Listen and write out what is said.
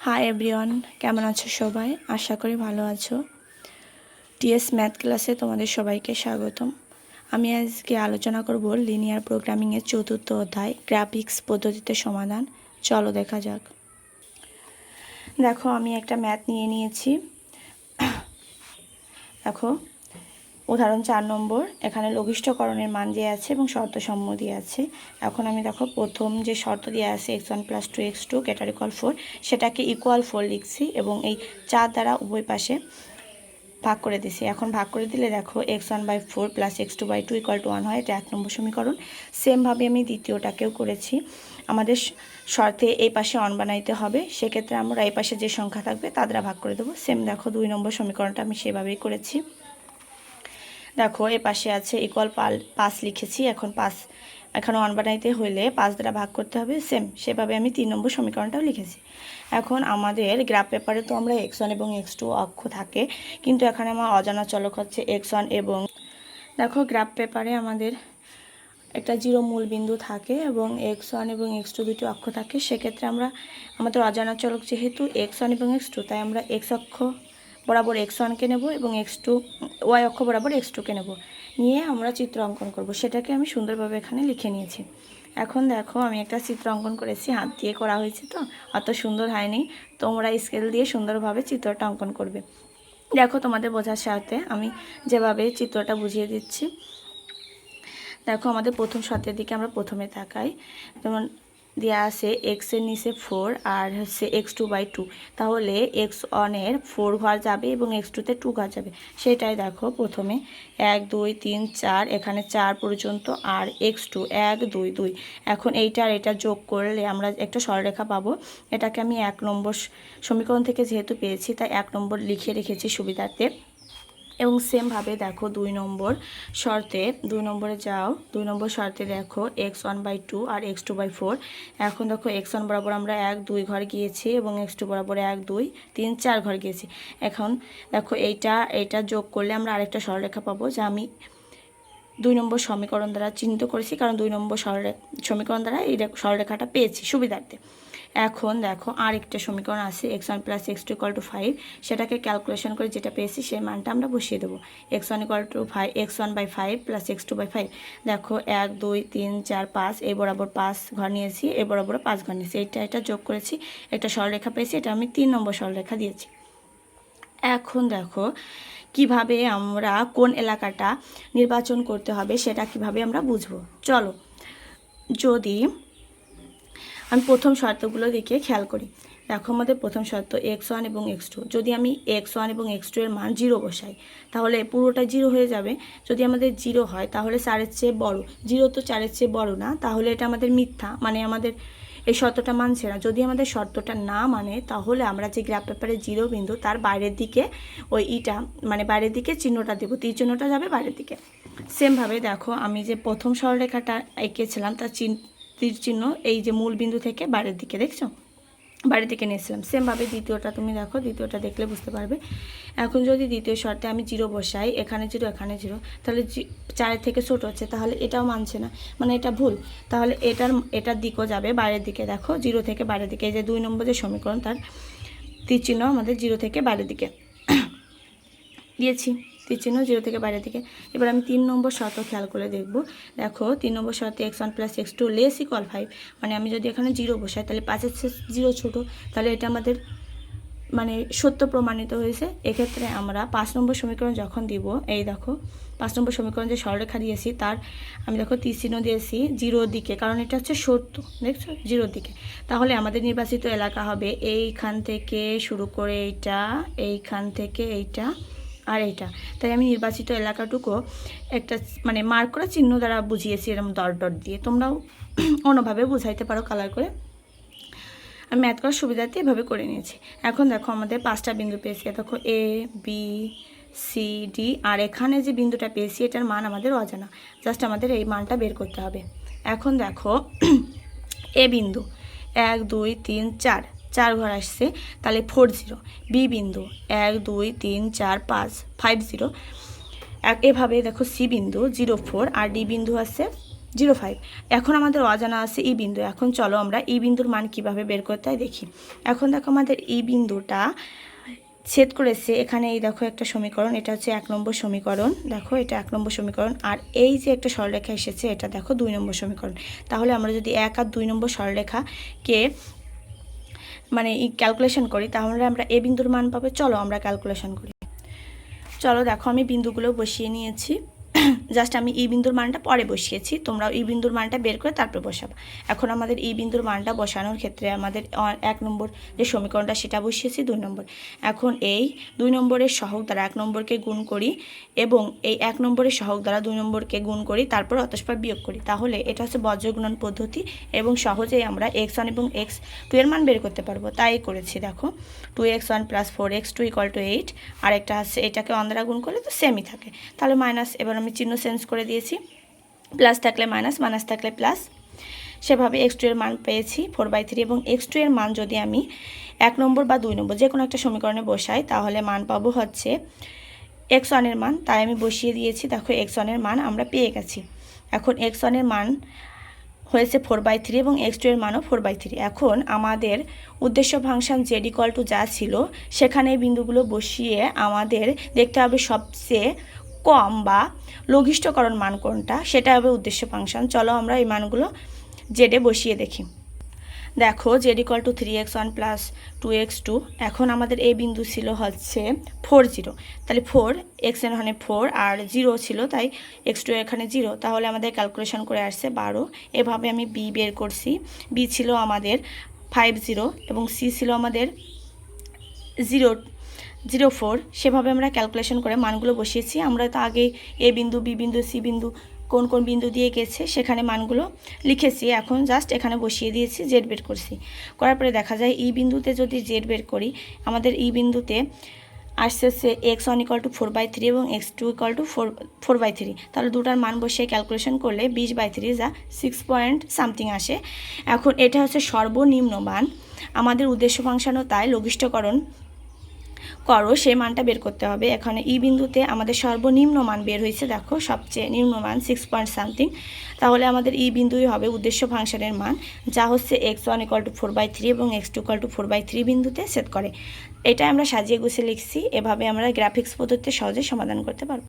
Hi everyone কেমন আছো সবাই? আশা করি ভালো আছো। টিএস ম্যাথ ক্লাসে তোমাদের সবাইকে স্বাগতম। আমি আজকে আলোচনা করব লিনিয়ার প্রোগ্রামিংয়ের চতুর্থ অধ্যায় গ্রাফিক্স পদ্ধতিতে সমাধান। চলো দেখা যাক। দেখো, আমি একটা ম্যাথ নিয়ে নিয়েছি। দেখো উদাহরণ চার নম্বর, এখানে লঘিষ্ঠকরণের মান দিয়ে আছে এবং শর্ত সম্মতি দিয়ে আছে। এখন আমি দেখো প্রথম যে শর্ত দিয়ে আছে x one plus two x two greater equal four সেটাকে ইকুয়াল ফোর লিখছি এবং এই চার দ্বারা উভয় পাশে ভাগ করে দিছি। এখন ভাগ করে দিলে দেখো x one by four plus x two by two equal to one হয়, এটা এক নম্বর সমীকরণ। সেমভাবে আমি দ্বিতীয়টাকেও করেছি। আমাদের শর্তে এই পাশে অন বানাইতে হবে, সেক্ষেত্রে আমরা এই পাশে যে সংখ্যা থাকবে তা দ্বারা ভাগ করে দেবো। সেম দেখো দুই নম্বর সমীকরণটা আমি সেভাবেই করেছি। দেখো, এ পাশে আছে ইকুয়াল পাল, পাঁচ লিখেছি, এখন পাঁচ, এখন ওয়ান বানাইতে হইলে পাঁচ দ্বারা ভাগ করতে হবে সেম সেভাবে আমি তিন নম্বর সমীকরণটাও লিখেছি। এখন আমাদের গ্রাফ পেপারে তো আমরা এক্স ওয়ান এবং এক্স টু অক্ষ থাকে, কিন্তু এখানে আমার অজানা চলক হচ্ছে এক্স ওয়ান এবং, দেখো গ্রাফ পেপারে আমাদের একটা জিরো মূল বিন্দু থাকে এবং এক্স ওয়ান এবং এক্স টু দুটি অক্ষ থাকে, সেক্ষেত্রে আমরা, আমাদের অজানা চলক যেহেতু এক্স ওয়ান এবং এক্স টু তাই আমরা এক্স অক্ষ বরাবর এক্স ওয়ানকে নেব এবং এক্স টু ওয়াই অক্ষ বরাবর এক্স টুকে নেব। নিয়ে আমরা চিত্র অঙ্কন করব। সেটাকে আমি সুন্দরভাবে এখানে লিখে নিয়েছি। এখন দেখো, আমি একটা চিত্র অঙ্কন করেছি। হাত দিয়ে করা হয়েছে তো অত সুন্দর হয়নি। তোমরা স্কেল দিয়ে সুন্দরভাবে চিত্রটা অঙ্কন করবে। দেখো, তোমাদের বোঝার সাথে আমি যেভাবে চিত্রটা বুঝিয়ে দিচ্ছি। দেখো, আমাদের প্রথম শর্তের দিকে আমরা প্রথমে তাকাই। যেমন দেওয়া আছে এক্সের নিচে ফোর আর হচ্ছে এক্স টু বাই টু তাহলে এক্স ওয়ানের ফোর ঘর যাবে এবং এক্স টুতে টু ঘর যাবে। সেটাই দেখো প্রথমে। এক, দুই, তিন, চার, এখানে চার পর্যন্ত আর এক্স টু এক, দুই দুই। এখন এইটা আর এটা যোগ করলে আমরা একটা সরলরেখা পাবো। এটাকে আমি এক নম্বর সমীকরণ থেকে যেহেতু পেয়েছি, তাই এক নম্বর লিখে রেখেছি সুবিধার্থে। এবং সেমভাবে দেখো দুই নম্বর শর্তে, দুই নম্বরে যাও, দুই নম্বর শর্তে দেখো এক্স ওয়ান বাই টু আর এক্স টু বাই ফোর এখন দেখো এক্স ওয়ান বরাবর আমরা এক, দুই ঘর গিয়েছি এবং এক্স টু বরাবর এক, দুই, তিন, চার ঘর গিয়েছি। এখন দেখো এইটা এইটা যোগ করলে আমরা আরেকটা সরলরেখা পাবো যা আমি দুই নম্বর সমীকরণ দ্বারা চিহ্নিত করেছি, কারণ দুই নম্বর সরলে, সমীকরণ দ্বারা এই সরলরেখাটা পেয়েছি সুবিধার্থে। এখন দেখো আর একটা সমীকরণ আছে x one plus x two equal to five সেটাকে ক্যালকুলেশন করে যেটা পেয়েছি সেই মানটা আমরা বসিয়ে দেবো। X one equal to five x one by five plus x two by five দেখো এক, দুই, তিন, চার, পাঁচ এই বরাবর পাঁচ ঘর নিয়েছি এই বরাবর পাঁচ ঘর নিয়েছি, এটা এটা যোগ করেছি একটা সরলরেখা পেয়েছি, এটা আমি তিন নম্বর সরলরেখা দিয়েছি। এখন দেখো কীভাবে আমরা কোন এলাকাটা নির্বাচন করতে হবে সেটা কীভাবে আমরা বুঝব। চলো, যদি আমি প্রথম শর্তগুলো দিকে খেয়াল করি। দেখো আমাদের প্রথম শর্ত এক্স ওয়ান এবং এক্স টু যদি আমি এক্স ওয়ান এবং এক্স টু এর মান জিরো বসাই, তাহলে পুরোটা জিরো হয়ে যাবে। যদি আমাদের জিরো হয়, তাহলে চারের চেয়ে বড়। জিরো তো চারের চেয়ে বড় না, তাহলে এটা আমাদের মিথ্যা। মানে আমাদের এই শর্তটা মানছে না। যদি আমাদের শর্তটা না মানে তাহলে আমরা যে গ্রাফ পেপারে জিরো বিন্দু, তার বাইরের দিকে ওই ইটা মানে বাইরের দিকে চিহ্নটা দেবো। তীর চিহ্নটা যাবে বাইরের দিকে। সেমভাবে দেখো, আমি যে প্রথম সরলরেখাটা এঁকেছিলাম, তার চিহ্ন তীর চিহ্ন এই যে মূল বিন্দু থেকে বাইরের দিকে, দেখছ? বাড়ির দিকে নিয়েছিলাম সেমভাবে দ্বিতীয়টা তুমি দেখো, দ্বিতীয়টা দেখলে বুঝতে পারবে। এখন যদি দ্বিতীয় শর্তে আমি জিরো বসাই, এখানে জিরো এখানে জিরো, তাহলে চারের থেকে ছোট হচ্ছে, তাহলে এটাও মানছে না। মানে এটা ভুল। তাহলে এটার এটার দিকও যাবে বাইরের দিকে, দেখো, জিরো থেকে বাইরের দিকে। এই যে দুই নম্বর যে সমীকরণ, তার তীর চিহ্ন আমাদের জিরো থেকে বাইরের দিকে। দিয়েছি তীর চিহ্ন জিরো থেকে বাইরে থেকে। এবার আমি তিন নম্বর শর্ত খেয়াল করে দেখব। দেখো, তিন নম্বর শর্তে x one plus x two less equal five মানে আমি যদি এখানে জিরো বসাই, তাহলে পাঁচের জিরো ছোটো, তাহলে এটা আমাদের মানে সত্য প্রমাণিত হয়েছে। এক্ষেত্রে আমরা পাঁচ নম্বর সমীকরণ যখন দিব, এই দেখো, পাঁচ নম্বর সমীকরণ যে সরলরেখা দিয়েছি, তার আমি দেখো চিহ্ন দিয়েছি জিরোর দিকে, কারণ এটা হচ্ছে সত্য, দেখছ? জিরোর দিকে। তাহলে আমাদের নির্বাচিত এলাকা হবে এইখান থেকে শুরু করে এইটা, এইখান থেকে এইটা আর এইটা। তাই আমি নির্বাচিত এলাকাটুকু একটা মানে মার্ক করা চিহ্ন দ্বারা বুঝিয়েছি এরকম ডট ডট দিয়ে। তোমরাও অন্যভাবে বুঝাইতে পারো কালার করে। আমি ম্যাথ করার সুবিধাতে এভাবে করে নিয়েছি। এখন দেখো আমাদের পাঁচটা বিন্দু পেয়েছি। দেখো এ বি সি ডি আর এখানে যে বিন্দুটা পেয়েছি, এটার মান আমাদের অজানা। জাস্ট আমাদের এই মানটা বের করতে হবে। এখন দেখো এ বিন্দু। এক, দুই, তিন, চার। চার ঘর আসছে, তাহলে ফোর জিরো বি বিন্দু, এক, দুই, তিন, চার, পাঁচ ফাইভ জিরো এভাবে দেখো সি বিন্দু জিরো ফোর আর ডি বিন্দু আছে জিরো ফাইভ এখন আমাদের অজানা আছে ই বিন্দু। এখন চলো আমরা ই বিন্দুর মান কীভাবে বের করতে হয় দেখি। এখন দেখো আমাদের ই বিন্দুটা ছেদ করেছে। এখানে এই দেখো একটা সমীকরণ, এটা হচ্ছে এক নম্বর সমীকরণ। দেখো এটা এক নম্বর সমীকরণ। আর এই যে একটা সরলরেখা এসেছে, এটা দেখো দুই নম্বর সমীকরণ। তাহলে আমরা যদি এক আর দুই নম্বর সরলরেখাকে মানে এই ক্যালকুলেশন করি, তাহলে আমরা এ বিন্দুর মান পাবে। চলো আমরা ক্যালকুলেশন করি। চলো দেখো, আমি বিন্দুগুলো বসিয়ে নিয়েছি। জাস্ট আমি ই বিন্দুর মানটা পরে বসিয়েছি, তোমরাও ই বিন্দুর মানটা বের করে তারপরে বসাবো। এখন আমাদের ই বিন্দুর মানটা বসানোর ক্ষেত্রে আমাদের এক নম্বর যে সমীকরণটা সেটা বসিয়েছি, দুই নম্বর। এখন এই দুই নম্বরের সহগ দ্বারা এক নম্বরকে গুণ করি এবং এই এক নম্বরের সহগ দ্বারা দুই নম্বরকে গুণ করি, তারপর অতস্পর বিয়োগ করি। তাহলে এটা হচ্ছে বজ্রগুণন পদ্ধতি এবং সহজেই আমরা এক্স ওয়ান এবং এক্স টু এর মান বের করতে পারব। তাই করেছি, দেখো। Two x one plus four x two equal to eight আর একটা আছে, এটাকে দ্বারা গুণ করলে তো সেমই থাকে। তাহলে মাইনাস এবার আমি চিহ্ন চেঞ্জ করে দিয়েছি। প্লাস থাকলে মাইনাস মাইনাস থাকলে প্লাস। সেভাবে এক্স টু এর মান পেয়েছি ফোর বাই থ্রি এবং এক্স টু এর মান যদি আমি এক নম্বর বা দুই নম্বর যে কোনো একটা সমীকরণে বসাই, তাহলে মান পাবো হচ্ছে এক্স ওয়ানের মান। তাই আমি বসিয়ে দিয়েছি, দেখো এক্স ওয়ানের মান আমরা পেয়ে গেছি। এখন এক্স ওয়ানের মান হয়েছে ফোর বাই থ্রি এবং এক্স টু এর মানও ফোর বাই থ্রি এখন আমাদের উদ্দেশ্য ফাংশন জেড ইকুয়াল টু যা ছিল, সেখানে বিন্দুগুলো বসিয়ে আমাদের দেখতে হবে সবচেয়ে কম বা লঘিষ্ঠকরণ মান কোনটা, সেটা হবে উদ্দেশ্য ফাংশন। চলো আমরা এই মানগুলো জেডে বসিয়ে দেখি। দেখো z equal to three x one plus two x two এখন আমাদের এই বিন্দু ছিল হচ্ছে ফোর জিরো তাহলে ফোর এক্সের ওখানে ফোর আর জিরো ছিল, তাই এক্স টু এখানে জিরো তাহলে আমাদের ক্যালকুলেশন করে আসছে বারো। এভাবে আমি বি বের করছি। বি ছিল আমাদের ফাইভ জিরো এবং সি ছিল আমাদের জিরো জিরো ফোর, সেভাবে আমরা ক্যালকুলেশন করে মানগুলো বসিয়েছি। আমরা তো আগে এ বিন্দু, বি বিন্দু, সি বিন্দু, কোন কোন বিন্দু দিয়ে গেছে সেখানে মানগুলো লিখেছি। এখন জাস্ট এখানে বসিয়ে দিয়েছি জেড বের করছি। করার পরে দেখা যায় ই বিন্দুতে যদি জেড বের করি, আমাদের ই বিন্দুতে আসছে হচ্ছে x one equal to four by three এবং x two equal to four four by three তাহলে দুটার মান বসিয়ে ক্যালকুলেশন করলে বিশ বাই থ্রি যা সিক্স পয়েন্ট সামথিং আসে। এখন এটা হচ্ছে সর্বনিম্ন মান। আমাদের উদ্দেশ্য ফাংশনও তাই, লঘিষ্ঠকরণ করো, সেই মানটা বের করতে হবে। এখানে ই বিন্দুতে আমাদের সর্বনিম্ন মান বের হয়েছে, দেখো, সবচেয়ে নিম্ন মান সিক্স পয়েন্ট সামথিং তাহলে আমাদের ই বিন্দুই হবে উদ্দেশ্য ফাংশনের মান, যা হচ্ছে x one equal to four by three এবং x two equal to four by three বিন্দুতে সেট করে। এটা আমরা সাজিয়ে গুছিয়ে লিখছি, এভাবে আমরা গ্রাফিক্স পদ্ধতিতে সহজে সমাধান করতে পারব।